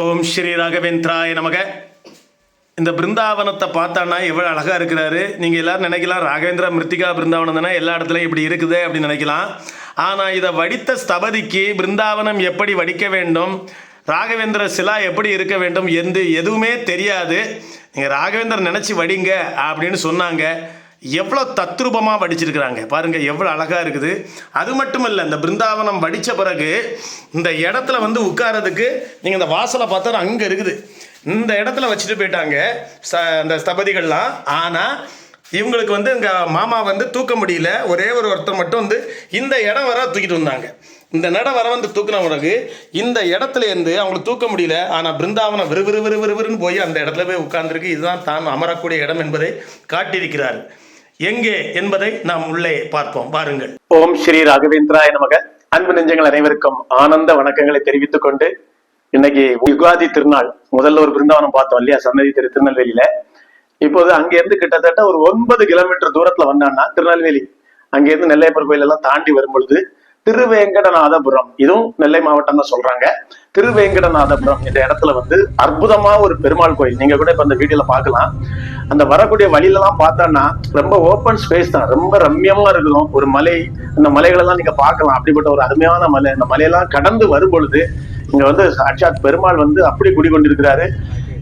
ஓம் ஸ்ரீ ராகவேந்திராய நமக. இந்த பிருந்தாவனத்தை பார்த்தானா எவ்வளோ அழகாக இருக்கிறாரு. நீங்கள் எல்லோரும் நினைக்கலாம் ராகவேந்திரா மிருத்திகா பிருந்தாவனம் தானே எல்லா இடத்துலையும் இப்படி இருக்குது அப்படின்னு நினைக்கலாம். ஆனால் இதை வடித்த ஸ்தபதிக்கு பிருந்தாவனம் எப்படி வடிக்க வேண்டும்? ராகவேந்திர சிலா எப்படி இருக்க வேண்டும்? என்று எதுவுமே தெரியாது. நீங்கள் ராகவேந்திரன் நினச்சி வடிங்க அப்படின்னு சொன்னாங்க. எவ்வளோ தத்ரூபமாக வடிச்சிருக்கிறாங்க. பாருங்க எவ்வளோ அழகாக இருக்குது. அது மட்டும் இல்லை இந்த பிருந்தாவனம் வடித்த பிறகு இந்த இடத்துல வந்து உட்காரதுக்கு நீங்கள் இந்த வாசலை பார்த்தா அங்கே இருக்குது. இந்த இடத்துல வச்சுட்டு போயிட்டாங்க ச அந்த ஸ்தபதிகள்லாம். ஆனால் இவங்களுக்கு வந்து எங்கள் மாமா வந்து தூக்க முடியல. ஒரே ஒரு ஒருத்தர் மட்டும் வந்து இந்த இடம் வர தூக்கிட்டு வந்தாங்க. இந்த நட வர வந்து தூக்கின பிறகு இந்த இடத்துல இருந்து அவங்களுக்கு தூக்க முடியல. ஆனால் பிருந்தாவனம் விறுவிறு விறுவிறுன்னு போய் அந்த இடத்துல போய் உட்கார்ந்துருக்கு. இதுதான் தான் அமரக்கூடிய இடம் என்பதை காட்டியிருக்கிறார். எங்கே என்பதை நாம் உள்ளே பார்ப்போம். வாருங்கள். ஓம் ஸ்ரீ ராகவேந்திராய நமக. அன்பு நெஞ்சங்கள் அனைவருக்கும் ஆனந்த வணக்கங்களை தெரிவித்துக் கொண்டு இன்னைக்கு யுகாதி திருநாள் முதல்ல ஒரு பிருந்தாவனம் பார்த்தோம் இல்லையா? சன்னதி திரு திருநெல்வேலியில. இப்போது அங்கிருந்து கிட்டத்தட்ட ஒரு ஒன்பது கிலோமீட்டர் தூரத்துல வந்தான்னா திருநெல்வேலி. அங்கிருந்து நெல்லையப்பர் கோயில் எல்லாம் தாண்டி வரும் பொழுது திருவேங்கடநாதபுரம். இதுவும் நெல்லை மாவட்டம் தான் சொல்றாங்க. திருவேங்கடநாதபுரம் இந்த இடத்துல வந்து அற்புதமா ஒரு பெருமாள் கோயில். நீங்க கூட இப்ப அந்த வீடியோல பார்க்கலாம். அந்த வரக்கூடிய வழியில எல்லாம் பார்த்தோம்னா ரொம்ப ஓப்பன் ஸ்பேஸ் தான். ரொம்ப ரம்யமா இருக்கும் ஒரு மலை அந்த மலைகளெல்லாம் நீங்க பார்க்கலாம். அப்படிப்பட்ட ஒரு அருமையான மலை. அந்த மலையெல்லாம் கடந்து வரும் பொழுது இங்க வந்து சாட்சாத் பெருமாள் வந்து அப்படி குடிகொண்டிருக்கிறாரு.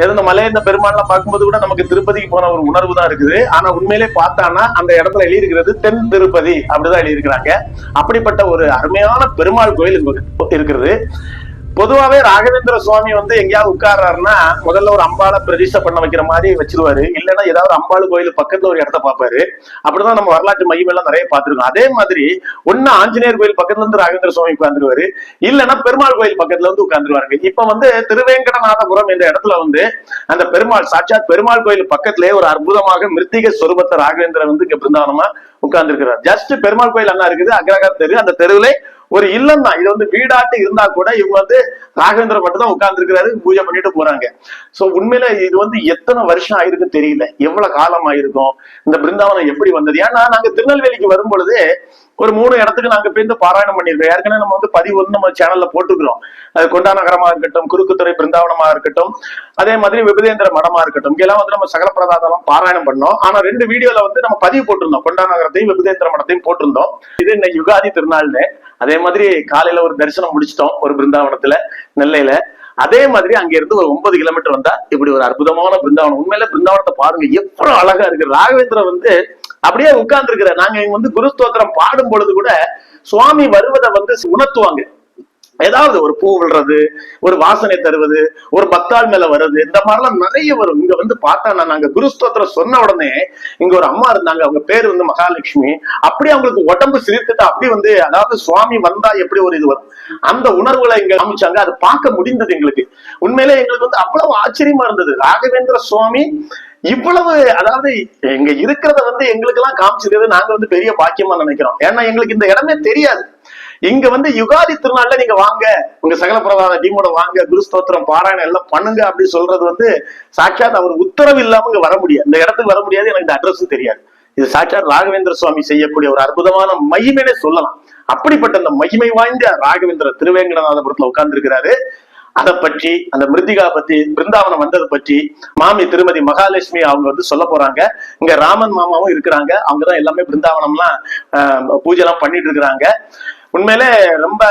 ஏதோ இந்த மலை இந்த பெருமாள்லாம் பார்க்கும்போது கூட நமக்கு திருப்பதிக்கு போன ஒரு உணர்வு தான் இருக்குது. ஆனா உண்மையிலே பார்த்தானா அந்த இடத்துல எழுதியிருக்கிறது தென் திருப்பதி அப்படிதான் எழுதியிருக்கிறாங்க. அப்படிப்பட்ட ஒரு அருமையான பெருமாள் கோயில் இருக்கிறது. பொதுவாவே ராகவேந்திர சுவாமி வந்து எங்கேயாவது உட்கார்றாருன்னா முதல்ல ஒரு அம்பாளை பிரதிஷ்டை பண்ண வைக்கிற மாதிரி வச்சிருவாரு. இல்லைன்னா ஏதாவது அம்பாள் கோயில் பக்கத்துல ஒரு இடத்த பார்ப்பாரு. அப்படிதான் நம்ம வரலாற்று மையமெல்லாம் நிறைய பார்த்திருக்கோம். அதே மாதிரி ஒன்னு ஆஞ்சநேயர் கோயில் பக்கத்துல இருந்து ராகவேந்திர சுவாமி உட்கார்ந்துருவாரு. இல்லைன்னா பெருமாள் கோயில் பக்கத்துல வந்து உட்கார்ந்துருவாங்க இப்ப வந்து திருவேங்கடநாதபுரம் என்ற இடத்துல வந்து அந்த பெருமாள் சாட்சாத் பெருமாள் கோயில் பக்கத்திலே ஒரு அற்புதமாக மிருத்திக சொரூபத்தை ராகவேந்திரன் வந்து இங்க பிருந்தாவனமா உட்கார்ந்துருக்கிறார். ஜஸ்ட் பெருமாள் கோயில் அண்ணா இருக்குது அக்ரகார் தெரு. அந்த தெருவிலே ஒரு இல்லம் தான். இது வந்து வீடாட்டு இருந்தா கூட இவங்க வந்து ராகவேந்திரன் மட்டும் தான் உட்கார்ந்து இருக்கிறாரு பூஜை பண்ணிட்டு போறாங்க. சோ உண்மையில இது வந்து எத்தனை வருஷம் ஆயிருக்கு தெரியல. எவ்வளவு காலம் ஆயிருக்கும்? இந்த பிருந்தாவனம் எப்படி வந்தது? ஏன்னா நாங்க திருநெல்வேலிக்கு வரும் பொழுது ஒரு மூணு இடத்துக்கு நாங்க போயிருந்து பாராயணம் பண்ணியிருக்கோம். ஏற்கனவே நம்ம வந்து பதிவு வந்து நம்ம சேனல்ல போட்டுக்கிறோம் அது கொண்டா நகரமா இருக்கட்டும் குறுக்குத்துறை பிருந்தாவனமா இருக்கட்டும் அதே மாதிரி விபதேந்திர மடமா இருக்கட்டும் இங்கெல்லாம் வந்து நம்ம சகல பிரதாதெல்லாம் பாராயணம் பண்ணோம். ஆனா ரெண்டு வீடியோல வந்து நம்ம பதிவு போட்டிருந்தோம். கொண்டா நகரத்தையும் விபதேந்திர மடத்தையும் போட்டிருந்தோம். இது இன்னைக்கு யுகாதி திருநாள்னு. அதே மாதிரி காலையில ஒரு தரிசனம் முடிச்சிட்டோம் ஒரு பிருந்தாவனத்துல நெல்லையில. அதே மாதிரி அங்க இருந்து ஒரு ஒன்பது கிலோமீட்டர் வந்தா இப்படி ஒரு அற்புதமான பிருந்தாவனம். உண்மையில பிருந்தாவனத்தை பாருங்க எவ்வளவு அழகா இருக்கு. ராகவேந்திரன் வந்து அப்படியே உட்கார்ந்து இருக்கிற நாங்க இங்க வந்து குரு ஸ்தோத்திரம் பாடும் பொழுது கூட சுவாமி வருவதை வந்து உணர்த்துவாங்க. ஏதாவது ஒரு பூ விழுறது ஒரு வாசனை தருவது ஒரு பக்தாள் மேல வர்றது இந்த மாதிரிலாம் நிறைய வரும். இங்க வந்து பார்த்தா நாங்க குருஸ்தோத்திரம் சொன்ன உடனே இங்க ஒரு அம்மா இருந்தாங்க. அவங்க பேர் வந்து மகாலட்சுமி. அப்படி அவங்களுக்கு உடம்பு சிரித்துட்டு அப்படி வந்து அதாவது சுவாமி வந்தா எப்படி ஒரு இது வரும்? அந்த உணர்வுகளை இங்க காமிச்சாங்க. அது பார்க்க முடிந்தது எங்களுக்கு. உண்மையிலே எங்களுக்கு வந்து அவ்வளவு ஆச்சரியமா இருந்தது. ராகவேந்திர சுவாமி இவ்வளவு அதாவது எங்க இருக்கிறத வந்து எங்களுக்கு எல்லாம் காமிச்சிருக்கிறது நாங்க வந்து பெரிய பாக்கியமா நினைக்கிறோம். ஏன்னா எங்களுக்கு இந்த இடமே தெரியாது. இங்க வந்து யுகாதி திருநாள்ல நீங்க வாங்க. உங்க சகல பிரதான டீமோட வாங்க. குருஸ்தோத்திரம் பாராயணம் எல்லாம் பண்ணுங்க அப்படின்னு சொல்றது வந்து சாட்சாத் அவர் உத்தரவு இல்லாம இங்க வர முடியாது. இந்த இடத்துக்கு வர முடியாது. எனக்கு இந்த அட்ரஸ் தெரியாது. இது சாட்சாத் ராகவேந்திர சுவாமி செய்யக்கூடிய ஒரு அற்புதமான மகிமைனே சொல்லலாம். அப்படிப்பட்ட அந்த மகிமை வாய்ந்த ராகவேந்திர திருவேங்கடநாதபுரத்துல உட்கார்ந்து இருக்கிறாரு அதை பற்றி அந்த மிருதிகா பத்தி பிருந்தாவனம் வந்ததை பற்றி மாமி திருமதி மகாலட்சுமி அவங்க வந்து சொல்ல போறாங்க. இங்க ராமன் மாமாவும் இருக்கிறாங்க. அவங்கதான் எல்லாமே பிருந்தாவனம்லாம் ஆஹ், பூஜை எல்லாம் பண்ணிட்டு இருக்கிறாங்க. உண்மையிலே ரொம்ப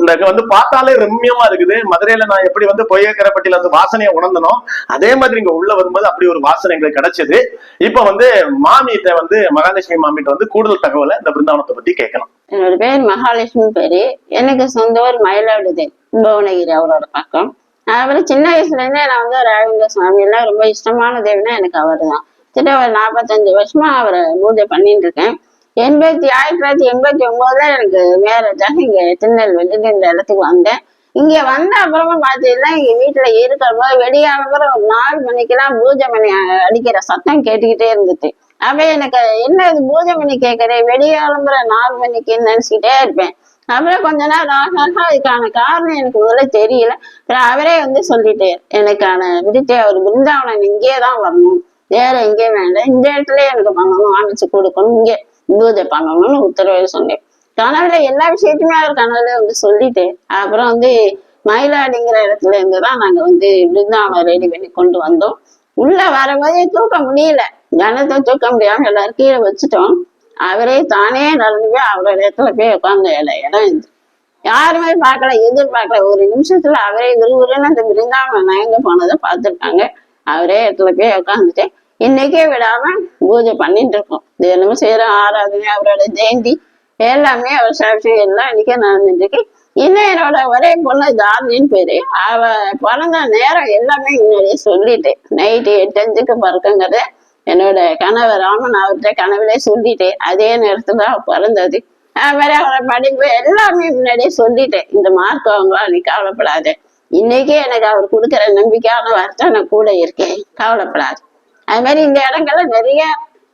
இந்த வந்து பார்த்தாலே ரம்யமா இருக்குது. மதுரையில நான் எப்படி வந்து பொய்யக்கரப்பட்டியில வந்து வாசனையை உணர்ந்தனோ அதே மாதிரி இங்க உள்ள வரும்போது அப்படி ஒரு வாசனை எங்களுக்கு கிடைச்சது. இப்ப வந்து மாமியிட்ட வந்து மகாலட்சுமி மாமிட்ட வந்து கூடுதல் தகவலை இந்த பிருந்தாவனத்தை பத்தி கேட்கலாம். என்னோட பேர் மகாலட்சுமி பேரு. எனக்கு சொந்த ஊர் மயிலாடுதுறை புவனகிரி அவரோட பக்கம். அப்புறம் சின்ன வயசுல இருந்தே நான் வந்து ராகவேந்திர சுவாமி. எல்லாம் ரொம்ப இஷ்டமான தேவனா எனக்கு அவர் தான் கிட்ட ஒரு நாற்பத்தஞ்சு வருஷமா அவரை பூஜை பண்ணிட்டு இருக்கேன். எண்பத்தி ஆயிரத்தி தொள்ளாயிரத்தி எண்பத்தி ஒன்பதுல எனக்கு மேரேஜாக இங்க திருநெல்வேலி இந்த இடத்துக்கு வந்தேன். இங்க வந்த அப்புறமா பாத்தீங்கன்னா எங்க வீட்டுல இருக்கிற போது வெடியானப்புறம் ஒரு நாலு மணிக்கெல்லாம் பூஜை மணி அடிக்கிற சத்தம் கேட்டுக்கிட்டே இருந்துச்சு. அப்ப எனக்கு என்ன இது பூஜை மணி கேட்கறேன் வெடியாலம்புற நாலு மணிக்குன்னு நினைச்சுக்கிட்டே இருப்பேன். அப்புறம் கொஞ்ச நேரம் ஆக அதுக்கான காரணம் எனக்கு முதல்ல தெரியல. அவரே வந்து சொல்லிட்டு எனக்கான விடுத்து அவர் பிருந்தாவனம் இங்கே தான் வரணும். வேற எங்கேயும் வேண்டாம். இந்த இடத்துல எனக்கு பண்ணணும். அமைச்சு கொடுக்கணும். இங்கே பூஜை பண்ணணும்னு உத்தரவு சொன்னேன். கனவுல எல்லா விஷயத்தையுமே அவர் கனவுல வந்து சொல்லிட்டு அப்புறம் வந்து மயிலாடிங்கிற இடத்துல இருந்து தான் நாங்க வந்து பிருந்தாவனம் ரெடி பண்ணி கொண்டு வந்தோம். உள்ள வரும்போதே தூக்க முடியல. கனத்தை தூக்க முடியாம எல்லாரும் கீழே வச்சுட்டோம். அவரே தானே நடந்து போய் அவரோட இடத்துல போய் உட்கார்ந்த இடம் இடம் யாருமே பார்க்கல எதிர்பார்க்கல. ஒரு நிமிஷத்துல அவரே விறுவிறுன்னு அந்த பிருந்தாவனம் நயங்க போனதை பார்த்துருக்காங்க. அவரே இடத்துல போய் உட்காந்துட்டு இன்னைக்கே விடாம பூஜை பண்ணிட்டு இருக்கோம். தினமும் செய்யறோம் ஆராதனை அவரோட ஜெயந்தி எல்லாமே அவர் சாட்சியம் எல்லாம் இன்னைக்கே நடந்துட்டு இருக்கு. இன்னும் என்னோட ஒரே பொண்ணு தாரணின்னு பேரு. அவ பிறந்த நேரம் எல்லாமே முன்னாடியே சொல்லிட்டேன் நைட்டு எட்டு அஞ்சுக்கு பிறக்குங்கிறத என்னோட கணவர் ராமன் அவர்கிட்ட கனவுலே சொல்லிட்டேன் அதே நேரத்துல அவ பிறந்தது. அது மாதிரி அவரை படிப்பு எல்லாமே முன்னாடியே சொல்லிட்டேன் இந்த மார்க் வாங்குவா நீ கவலைப்படாத. இன்னைக்கே எனக்கு அவர் கொடுக்குற நம்பிக்கையான வார்த்தை நான் கூட இருக்கேன். கவலைப்படாது. அது மாதிரி இந்த இடங்கள்ல நிறைய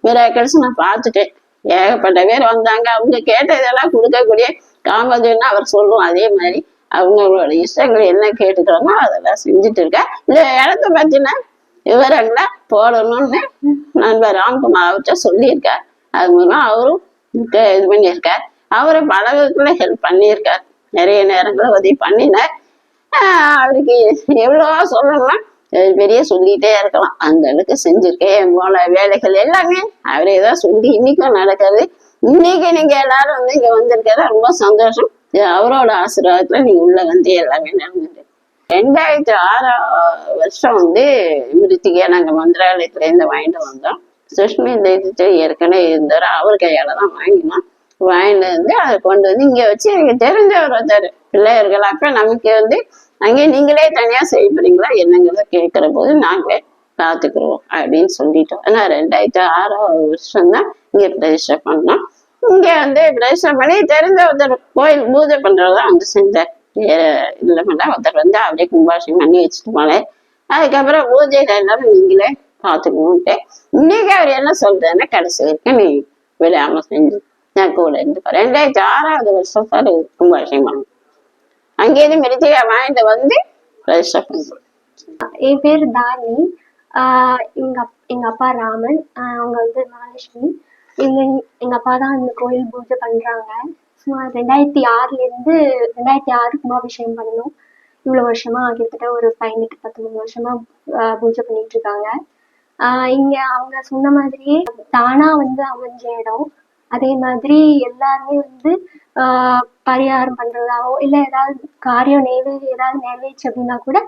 மிராக்கள்ஸ் நான் பார்த்துட்டேன் ஏகப்பட்ட பேர் வந்தாங்க. அவங்க கேட்டதெல்லாம் கொடுக்கக்கூடிய காமதுன்னு அவர் சொல்லுவோம் அதே மாதிரி அவங்களோட இஷ்டங்கள் என்ன கேட்டுக்கிறோமோ அதெல்லாம் செஞ்சுட்டு இருக்கேன். இந்த இடத்த பத்தின விவரங்களை போடணும்னு நண்பர் ராம்குமார் அவர்கிட்ட சொல்லியிருக்கார். அது மூலமா அவரும் இது பண்ணியிருக்கார். அவரு பல விதத்துல ஹெல்ப் பண்ணியிருக்கார். நிறைய நேரங்களில் உதவி பண்ணினார். அவருக்கு எவ்வளவோ சொல்லணும்னா பெரிய சொல்லிட்டே இருக்கலாம். அந்த அளவுக்கு செஞ்சிருக்கேன் போல வேலைகள் எல்லாமே அவரே தான் சொல்லி இன்னைக்கும் நடக்கிறது இன்னைக்கு நீங்க எல்லாரும் வந்து இங்க வந்திருக்கிறது ரொம்ப சந்தோஷம். அவரோட ஆசீர்வாதத்துல நீங்க உள்ள வந்து எல்லாமே நடந்துட்டு. ரெண்டாயிரத்தி ஆறாம் வருஷம் வந்து மிருத்திகை நாங்க மந்திராலயத்துல இருந்து வாங்கிட்டு வந்தோம். சுஷ்மி தெய்வத்தை ஏற்கனவே இருந்தார். அவர் கையால தான் வாங்கினோம். வாங்கிட்டு வந்து அதை கொண்டு வந்து இங்க வச்சு எனக்கு தெரிஞ்சவர் வந்தாரு பிள்ளையர்கள். அப்ப நமக்கு வந்து அங்கே நீங்களே தனியா செய்யப்படுறீங்களா என்னங்கிறத கேட்கிற போது நாங்களே பார்த்துக்குருவோம் அப்படின்னு சொல்லிட்டோம். ஏன்னா ரெண்டாயிரத்தி ஆறாவது வருஷம் தான் இங்க பிரதிஷ்டை பண்ணோம். இங்க வந்து பிரதிஷ்டை பண்ணி தெரிஞ்ச ஒருத்தர் கோயில் பூஜை பண்ணுறதா வந்து செஞ்சார் இல்லை பண்ணா ஒருத்தர் வந்து அப்படியே கும்பாஷம் பண்ணி வச்சுட்டு போனேன் அதுக்கப்புறம் பூஜையில் எல்லாரும் நீங்களே பார்த்துக்கணும்ட்டு இன்னைக்கு அவர் என்ன சொல்றதுன்னா கடைசி வரைக்கும் நீ விடாமல் செஞ்சு நான் கூட இருந்து ரெண்டாயிரத்தி ஆறாவது வருஷம் சார் கும்பாஷம் பண்ணோம். அங்கேயிருந்து மெடித்திகா வாங்கிட்டு வந்து ரெஜிஸ்டர் பண்ணுவோம் என் பேர் தானி. ஆஹ் எங்க எங்க அப்பா ராமன். ஆஹ் அவங்க வந்து மகாலட்சுமி. எங்க எங்க அப்பா தான் இந்த கோயில் பூஜை பண்றாங்க. சுமார் ரெண்டாயிரத்தி ஆறுல இருந்து ரெண்டாயிரத்தி ஆறு கும்பாபிஷேகம் பண்ணணும். இவ்வளவு வருஷமா கிட்டத்தட்ட ஒரு பதினெட்டு பத்தொன்பது வருஷமா பூஜை பண்ணிட்டு இருக்காங்க. ஆஹ் இங்க அவங்க சொன்ன மாதிரியே தானா வந்து அமைஞ்ச இடம். அதே மாதிரி எல்லாருமே வந்து ஆஹ் பரிகாரம் பண்றதாவோ இல்ல ஏதாவது காரியம் நிறைவே ஏதாவது நிறைவேச்சு அப்படின்னா கூட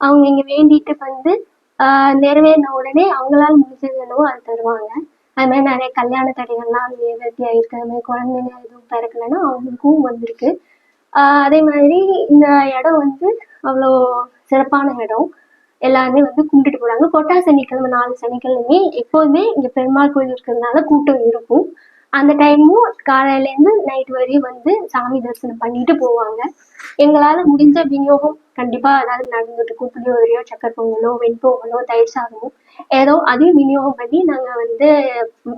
அவங்க இங்க வேண்டிட்டு வந்து ஆஹ் நிறைவேறின உடனே அவங்களால முடிஞ்சது என்னவோ அது தருவாங்க. அது மாதிரி நிறைய கல்யாண தடைகள்லாம் நிவர்த்தி ஆயிருக்கு. அது மாதிரி குழந்தைங்க எதுவும் பிறக்கலைன்னா அவங்களுக்கும் வந்திருக்கு. ஆஹ் அதே மாதிரி இந்த இடம் வந்து அவ்வளோ சிறப்பான இடம். எல்லாருமே வந்து கும்பிட்டுட்டு போறாங்க. கொட்டா சனிக்கிழமை நாலு சனிக்கிழமை எப்போதுமே இங்க பெருமாள் கோயில் இருக்கிறதுனால கூட்டம் இருக்கும். அந்த டைமும் காலையிலேருந்து நைட் வரையும் வந்து சாமி தரிசனம் பண்ணிட்டு போவாங்க. எங்களால் முடிஞ்ச விநியோகம் கண்டிப்பாக அதாவது நடந்துட்டு இருக்கும் புளியோதரையோ சக்கரை பொங்கலோ வெண்பொங்கலோ தயிர் சாதமோ ஏதோ அதையும் விநியோகம் பண்ணி நாங்கள் வந்து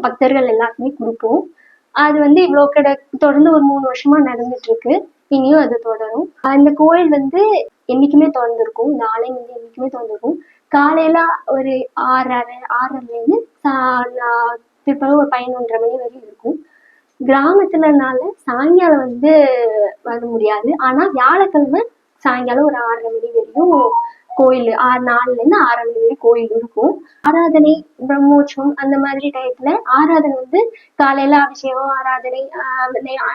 பக்தர்கள் எல்லாருக்குமே கொடுப்போம். அது வந்து இவ்வளோ கிட தொடர்ந்து ஒரு மூணு வருஷமா நடந்துட்டு இருக்கு இனியும் அது தொடரும். அந்த கோயில் வந்து என்னைக்குமே திறந்துருக்கும். இந்த ஆலயம் வந்து என்னைக்குமே திறந்துருக்கும். காலையில ஒரு ஆறரை ஆறரைல ஆறுலேருந்து சா- பிற்பகல் ஒரு பதினொன்றரை மணி வரையும் இருக்கும். கிராமத்துலனால சாயங்காலம் வந்து வர முடியாது. ஆனா வியாழக்கிழமை சாயங்காலம் ஒரு ஆறரை மணி வரையும் கோயில் ஆறு நாலுல இருந்து ஆறரை மணி வரையும் கோயில் இருக்கும். ஆராதனை பிரம்மோற்சவம் அந்த மாதிரி டயத்துல ஆராதனை வந்து காலையில அபிஷேகம் ஆராதனை ஆஹ்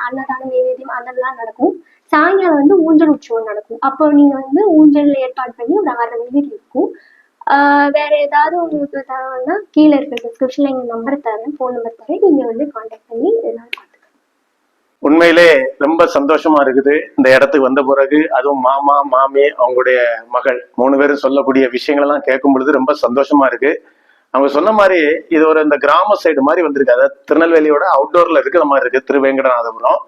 அன்னதானம் நைவேத்தியம் அதெல்லாம் நடக்கும். சாயங்காலம் வந்து ஊஞ்சல் உற்சவம் நடக்கும். அப்போ நீங்க வந்து ஊஞ்சல் ஏற்பாடு பண்ணி ஒரு ஆறரை மணி வரைக்கும் இருக்கும். வேற ஏதாவது உங்களுக்கு தகவல்னா கீழே இருக்க டிஸ்கிரிப்ஷன்ல எங்க நம்பர் தரேன். ஃபோன் நம்பர் தரேன். நீங்க வந்து காண்டாக்ட் பண்ணி எல்லாம் உண்மையிலே ரொம்ப சந்தோஷமா இருக்குது. இந்த இடத்துக்கு வந்த பிறகு அதுவும் மாமா மாமி அவங்களுடைய மகள் மூணு பேரும் சொல்லக்கூடிய விஷயங்கள் எல்லாம் கேட்கும் பொழுது ரொம்ப சந்தோஷமா இருக்கு. அவங்க சொன்ன மாதிரி இது ஒரு இந்த கிராம சைடு மாதிரி வந்திருக்கு. அதாவது திருநெல்வேலியோட அவுட்டோர்ல இருக்கிற மாதிரி இருக்கு. திருவேங்கடநாதபுரம்.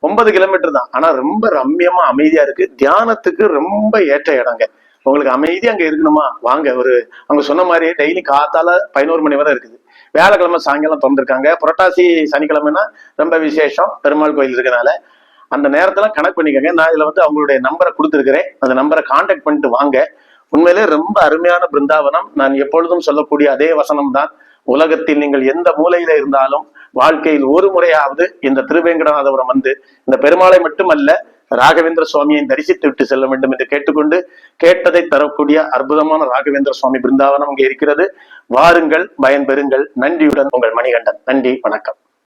ஒன்பது கிலோமீட்டர் தான். ஆனா ரொம்ப ரம்யமா அமைதியா இருக்கு. தியானத்துக்கு ரொம்ப ஏற்ற இடங்க. உங்களுக்கு அமைதி அங்க இருக்கணுமா? வாங்க ஒரு அவங்க சொன்ன மாதிரி டெய்லி காத்தால பதினோரு மணி வரை இருக்குது. வியாழக்கிழமை சாயங்காலம் திறந்திருக்காங்க. புரட்டாசி சனிக்கிழமைனா ரொம்ப விசேஷம். பெருமாள் கோயில் இருக்கனால அந்த நேரத்துல கனெக்ட் பண்ணிக்கோங்க. நான் இதுல வந்து அவங்களுடைய நம்பரை கொடுத்துருக்கிறேன். அந்த நம்பரை காண்டாக்ட் பண்ணிட்டு வாங்க. உண்மையிலே ரொம்ப அருமையான பிருந்தாவனம். நான் எப்பொழுதும் சொல்லக்கூடிய அதே வசனம் தான் உலகத்தில் நீங்கள் எந்த மூலையில இருந்தாலும் வாழ்க்கையில் ஒரு முறையாவது இந்த திருவேங்கடநாதபுரம் வந்து இந்த பெருமாளை மட்டுமல்ல ராகவேந்திர சுவாமியை தரிசித்து விட்டு செல்ல வேண்டும் என்று கேட்டுக்கொண்டு கேட்டதை தரக்கூடிய அற்புதமான ராகவேந்திர சுவாமி பிருந்தாவனம் இங்கே இருக்கிறது. வாருங்கள் பயன்பெறுங்கள். நன்றியுடன் உங்கள் மணிகண்டன். நன்றி வணக்கம்.